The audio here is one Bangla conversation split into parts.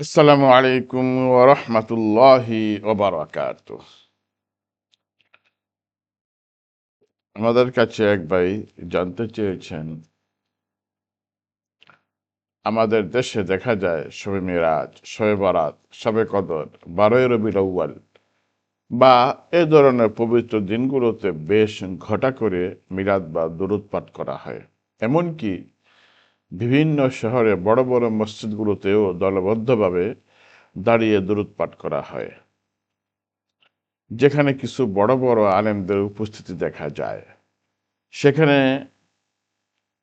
আসসালামু আলাইকুম ওরহমতুল্লাহি ওবরাকাত আমাদের কাছে এক ভাই জানতে চেয়েছেন, আমাদের দেশে দেখা যায় শবে মিরাজ, শবে বরাত, শবে কদর, বারোই রবির আউ্য়াল বা এ ধরনের পবিত্র দিনগুলোতে বেশ ঘটা করে মিরাদ বা দরুদ পাঠ করা হয়। এমনকি বিভিন্ন শহরে বড় বড় মসজিদগুলোতেও দলবদ্ধভাবে দাঁড়িয়ে দূরত পাঠ করা হয়। যেখানে কিছু বড় বড় আলেমদের উপস্থিতি দেখা যায়। সেখানে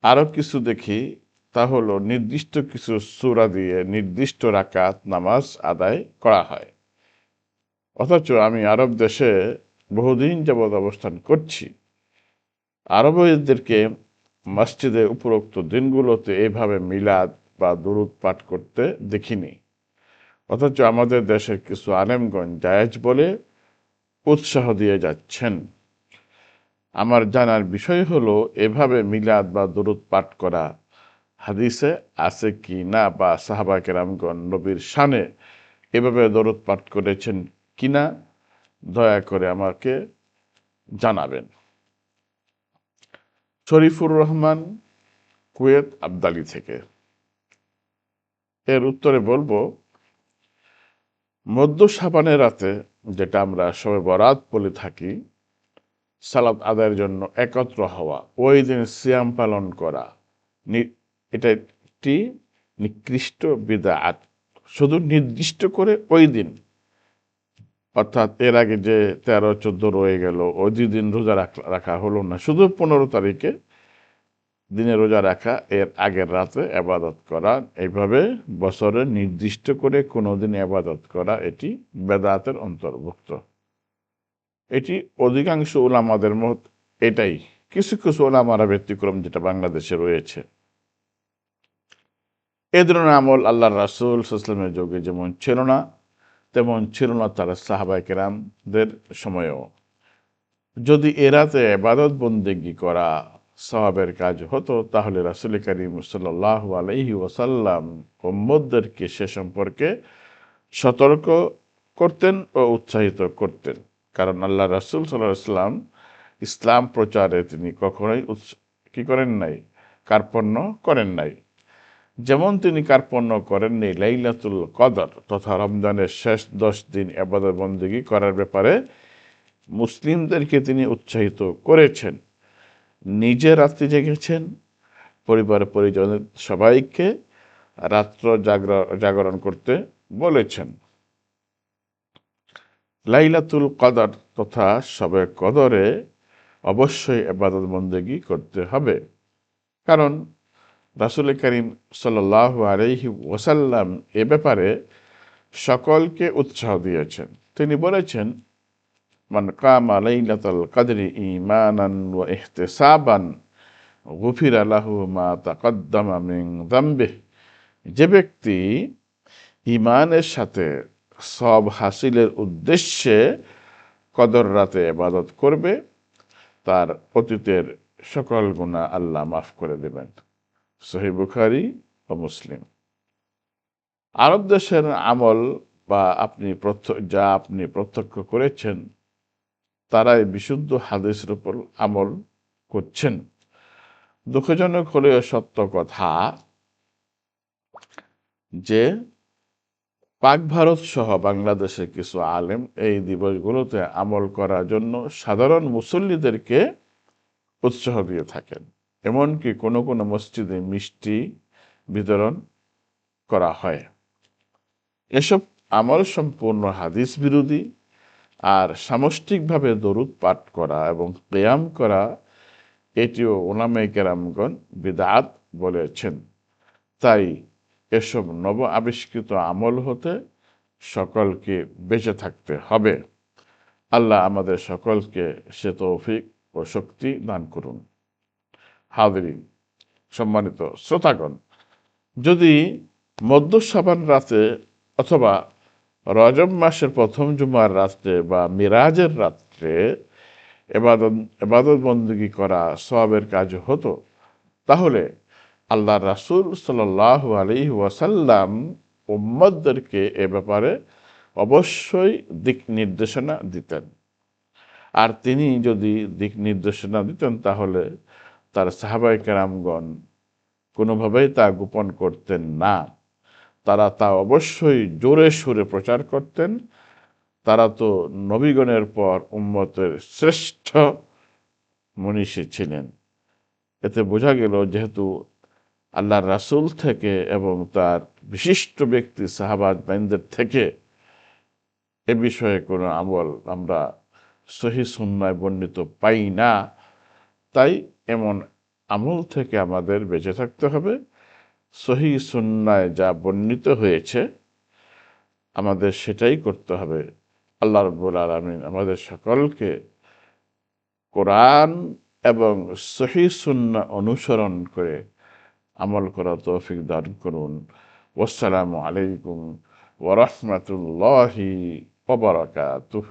আরও কিছু দেখি, তা হলো নির্দিষ্ট কিছু সুরা দিয়ে নির্দিষ্ট রাকাত নামাজ আদায় করা হয়। অথচ আমি আরব দেশে বহুদিন যাবৎ অবস্থান করছি। আরবদেরকে মসজিদে উপরোক্ত দিনগুলোতে এভাবে মিলাদ বা দরুদ পাঠ করতে দেখিনি। অথচ আমাদের দেশের কিছু আলেমগঞ্জ জায়েজ বলে উৎসাহ দিয়ে যাচ্ছেন। আমার জানার বিষয় হলো, এভাবে মিলাদ বা দরুদ পাঠ করা হাদিসে আছে কি না বা সাহাবা কেরামগণ নবীর শানে এভাবে দরুদ পাঠ করেছেন কিনা দয়া করে আমাকে জানাবেন। শরীফুর রহমান কুয়েত আবদালি থেকে। এর উত্তরে বলব, মধ্য সাবানের রাতে যেটা আমরা সবে বরাত বলে থাকি সালাদ আদায়ের জন্য একত্র হওয়া, ওই দিন সিয়াম পালন করা এটা একটি নিকৃষ্ট বিদাত। শুধু নির্দিষ্ট করে ওই দিন অর্থাৎ এর আগে যে তেরো, চোদ্দ রয়ে গেল, ওই দুই দিন রোজা রাখা হলো না। শুধু পনেরো তারিখে দিনে রোজা রাখা, এর আগের রাতে আবাদত করা, এইভাবে বছরে নির্দিষ্ট করে কোনো দিন আবাদত করা, এটি বেদাতের অন্তর্ভুক্ত। এটি অধিকাংশ ওলামাদের মত এটাই। কিছু কিছু ওলামারা ব্যতিক্রম যেটা বাংলাদেশে রয়েছে। এ ধরনের আমল আল্লাহ রাসুল সাল্লামের যোগে যেমন ছিল না তেমন ছিল না তারা সাহাবাই কেরামদের সময়ও। যদি এরাতে এবাদত বন্দেগি করা সবাবের কাজ হতো, তাহলে রাসুল করিম সাল্লাহ আলহি ওসাল্লাম মোহাম্মদদেরকে সে সম্পর্কে সতর্ক করতেন ও উৎসাহিত করতেন। কারণ আল্লাহ রাসুল সাল্লাহ ইসলাম ইসলাম প্রচারে তিনি কখনোই কি করেন নাই? কার্পণ্য করেন নাই। যেমন তিনি কার্পণ্য করেননি, লাইলাতুল কদর তথা রমজানের শেষ দশ দিন আবাদত বন্দী করার ব্যাপারে মুসলিমদেরকে তিনি উৎসাহিত করেছেন। নিজে রাত্রি জেগেছেন, পরিবার পরিজনের সবাইকে রাত্র জাগরণ করতে বলেছেন। লাইলাতুল কদর তথা সবে কদরে অবশ্যই আবাদত বন্দেগি করতে হবে। কারণ রাসুল করিম সাল আলহি ওসাল্লাম এ ব্যাপারে সকলকে উৎসাহ দিয়েছেন। তিনি বলেছেন, মান কাম লাইলাতুল কদরি ইমানান ওয়া ইহতিসাবান, গুফির আলাহু মা তাকদ্দামা মিন দাম্বে যে ব্যক্তি ইমানের সাথে সব হাসিলের উদ্দেশ্যে কদর রাতে এবাদত করবে, তার অতীতের সকল গুণা আল্লাহ মাফ করে দেবেন। সহি বুখারি ও মুসলিম। আরব দেশের আমল বা আপনি যা আপনি প্রত্যক্ষ করেছেন, তারাই বিশুদ্ধ হাদিসের উপর আমল করছেন। দুঃখজনক হলেও সত্য কথা যে পাক ভারত সহ বাংলাদেশের কিছু আলেম এই দিবসগুলোতে আমল করার জন্য সাধারণ মুসল্লিদেরকে উৎসাহ দিয়ে থাকেন। এমনকি কোনো কোনো মসজিদে মিষ্টি বিতরণ করা হয়। এসব আমল সম্পূর্ণ হাদিস বিরোধী আর সামষ্টিকভাবে দরুদ পাঠ করা এবং কেয়াম করা এটিও ওনামে কেরামগণ বিদাত বলেছেন। তাই এসব নব আবিষ্কৃত আমল হতে সকলকে বেঁচে থাকতে হবে। আল্লাহ আমাদের সকলকে সে তৌফিক ও শক্তি দান করুন। হাদরিন সম্মানিত শ্রোতাগণ, যদি মধ্য রাতে অথবা রজব মাসের প্রথম জুমার রাত্রে বা মিরাজের রাত্রে এবাদত এবাদত বন্দী করা সবের কাজ হতো, তাহলে আল্লাহ রাসুল সাল আলী ওয়াসাল্লাম উম্মদদেরকে এ ব্যাপারে অবশ্যই দিক নির্দেশনা দিতেন। আর তিনি যদি দিক নির্দেশনা দিতেন, তাহলে তার সাহাবাই কেরামগণ কোনোভাবেই তা গোপন করতেন না। তারা তা অবশ্যই জোরে সুরে প্রচার করতেন। তারা তো নবীগণের পর উম্মতের শ্রেষ্ঠ মনীষী ছিলেন। এতে বোঝা গেল যেহেতু আল্লাহ রাসুল থেকে এবং তার বিশিষ্ট ব্যক্তি সাহাবাজ বাইনদের থেকে এ বিষয়ে কোনো আমল আমরা সহি সুন্নায় বর্ণিত পাই না। তাই এমন আমল থেকে আমাদের বেঁচে থাকতে হবে। সহি সুন্নায় যা বর্ণিত হয়েছে, আমাদের সেটাই করতে হবে। আল্লাহ রব্বুল আলমিন আমাদের সকলকে কোরআন এবং সহি সুন্না অনুসরণ করে আমল করা তৌফিক দান করুন। ওসালামু আলাইকুম ওরহমতুল্লাহি ওবরাকাতুহ